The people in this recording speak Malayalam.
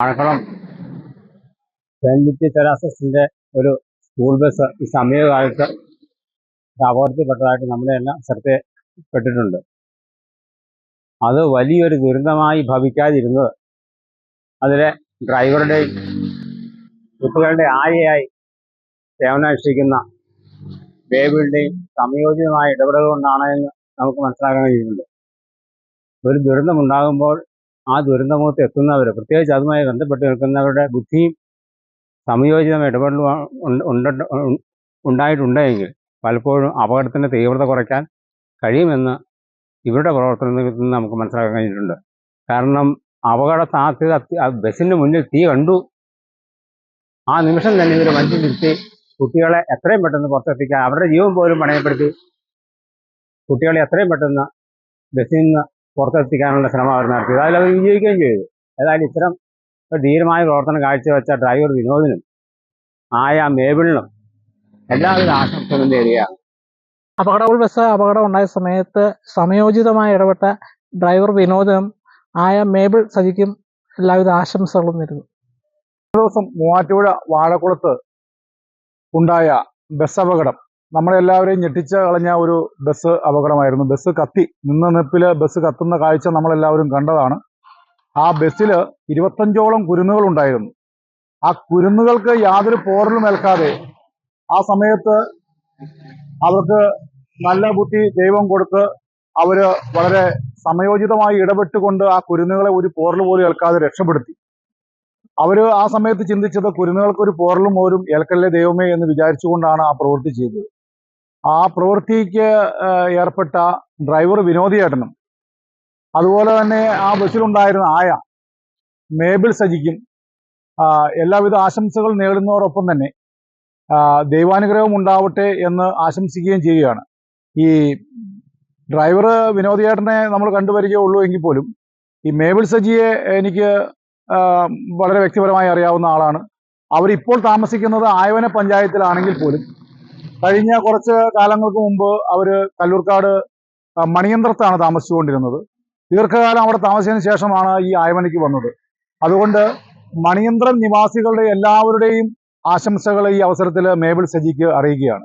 മഴക്കുളം സെന്റ് തെരാസസിന്റെ ഒരു സ്കൂൾ ബസ് ഈ സമീപകാലത്ത് അപകടത്തിൽപ്പെട്ടതായിട്ട് നമ്മുടെ എല്ലാം ശ്രദ്ധപ്പെട്ടിട്ടുണ്ട് അത് വലിയൊരു ദുരന്തമായി ഭവിക്കാതിരുന്നത് അതിലെ ഡ്രൈവറുടെയും കുട്ടികളുടെ ആയയായി സേവനമനുഷ്ഠിക്കുന്ന ബേബിളുടെയും സംയോജിതമായ ഇടപെടൽ കൊണ്ടാണ് എന്ന് നമുക്ക് മനസ്സിലാക്കാൻ കഴിയുന്നുണ്ട് ഒരു ദുരന്തമുണ്ടാകുമ്പോൾ ആ ദുരന്തമുഖത്ത് എത്തുന്നവർ പ്രത്യേകിച്ച് അതുമായി ബന്ധപ്പെട്ട് നിൽക്കുന്നവരുടെ ബുദ്ധിയും സംയോജിതമായ ഇടപെടലും ഉണ്ട്- ഉണ്ട്- ഉണ്ടായിട്ടുണ്ടെങ്കിൽ പലപ്പോഴും അപകടത്തിന്റെ തീവ്രത കുറയ്ക്കാൻ കഴിയുമെന്ന് ഇവരുടെ പ്രവർത്തനത്തിൽ നിന്ന് നമുക്ക് മനസ്സിലാക്കാൻ കഴിഞ്ഞിട്ടുണ്ട്. കാരണം അപകട സാധ്യത ബസ്സിന്റെ മുന്നിൽ തീ കണ്ടു. ആ നിമിഷം തന്നെ ഇവർ വണ്ടി നിർത്തി കുട്ടികളെ എത്രയും പെട്ടെന്ന് പുറത്തെത്തിക്കാൻ അവരുടെ ജീവൻ പോലും പണയപ്പെടുത്തി കുട്ടികളെ എത്രയും പെട്ടെന്ന് ബസ്സിൽ നിന്ന് പുറത്തെത്തിക്കാനുള്ള ശ്രമം അവർ നടത്തിയത്. അതിൽ അവർ വിജയിക്കുകയും ചെയ്തു. ഏതായാലും ഇത്തരം ഒരു ധീരമായ പ്രവർത്തനം കാഴ്ചവെച്ച ഡ്രൈവർ വിനോദിനും ആയ മേബിളിനും എല്ലാവിധ ആശംസകളും നേരുകയാണ്. അപകട ബസ് അപകടം ഉണ്ടായ സമയത്ത് സമയോചിതമായി ഇടപെട്ട ഡ്രൈവർ വിനോദനും ആയ മേബിൾ സജിക്കും എല്ലാവിധ ആശംസകളും നേരുന്നു. ദിവസം മൂവാറ്റുപുഴ വാഴക്കുളത്ത് ഉണ്ടായ ബസ് അപകടം നമ്മളെല്ലാവരെയും ഞെട്ടിച്ച് കളഞ്ഞ ഒരു ബസ് അപകടമായിരുന്നു. ബസ് കത്തി. നിന്ന നിപ്പിൽ ബസ് കത്തുന്ന കാഴ്ച നമ്മളെല്ലാവരും കണ്ടതാണ്. ആ ബസ്സിൽ ഇരുപത്തഞ്ചോളം കുരുന്നുകൾ ഉണ്ടായിരുന്നു. ആ കുരുന്നുകൾക്ക് യാതൊരു പോറലും ഏൽക്കാതെ ആ സമയത്ത് അവർക്ക് നല്ല ബുദ്ധി ദൈവം കൊടുത്ത് അവർ വളരെ സമയോചിതമായി ഇടപെട്ടുകൊണ്ട് ആ കുരുന്നുകളെ ഒരു പോറൽ പോലും ഏൽക്കാതെ രക്ഷപ്പെടുത്തി. അവർ ആ സമയത്ത് ചിന്തിച്ചത് കുരുന്നുകൾക്ക് ഒരു പോറലും പോലും ഏൽക്കല്ലേ ദൈവമേ എന്ന് വിചാരിച്ചുകൊണ്ടാണ് ആ പ്രവൃത്തി ചെയ്തത്. ആ പ്രവൃത്തിക്ക് ഏർപ്പെട്ട ഡ്രൈവർ വിനോദിയേട്ടനും. അതുപോലെ തന്നെ ആ ബസ്സിലുണ്ടായിരുന്ന ആയ മേബിൾ സജിക്കും എല്ലാവിധ ആശംസകൾ നേടുന്നതോടൊപ്പം തന്നെ ദൈവാനുഗ്രഹം ഉണ്ടാവട്ടെ എന്ന് ആശംസിക്കുകയും ചെയ്യുകയാണ്. ഈ ഡ്രൈവർ വിനോദിയേട്ടനെ നമ്മൾ കണ്ടുപരിചയമുള്ളൂ എങ്കിൽ പോലും ഈ മേബിൾ സജിയെ എനിക്ക് വളരെ വ്യക്തിപരമായി അറിയാവുന്ന ആളാണ്. അവരിപ്പോൾ താമസിക്കുന്നത് ആയവന പഞ്ചായത്തിലാണെങ്കിൽ പോലും കഴിഞ്ഞ കുറച്ച് കാലങ്ങൾക്ക് മുമ്പ് അവർ കല്ലൂർക്കാട് മണിയന്ത്രത്താണ് താമസിച്ചുകൊണ്ടിരുന്നത്. ദീർഘകാലം അവിടെ താമസിച്ചതിന് ശേഷമാണ് ഈ ആയവനയ്ക്ക് വന്നത്. അതുകൊണ്ട് മണിയന്ത്രം നിവാസികളുടെ എല്ലാവരുടെയും ആശംസകൾ ഈ അവസരത്തിൽ മേബിൾ സജിക്ക് അറിയിക്കുകയാണ്.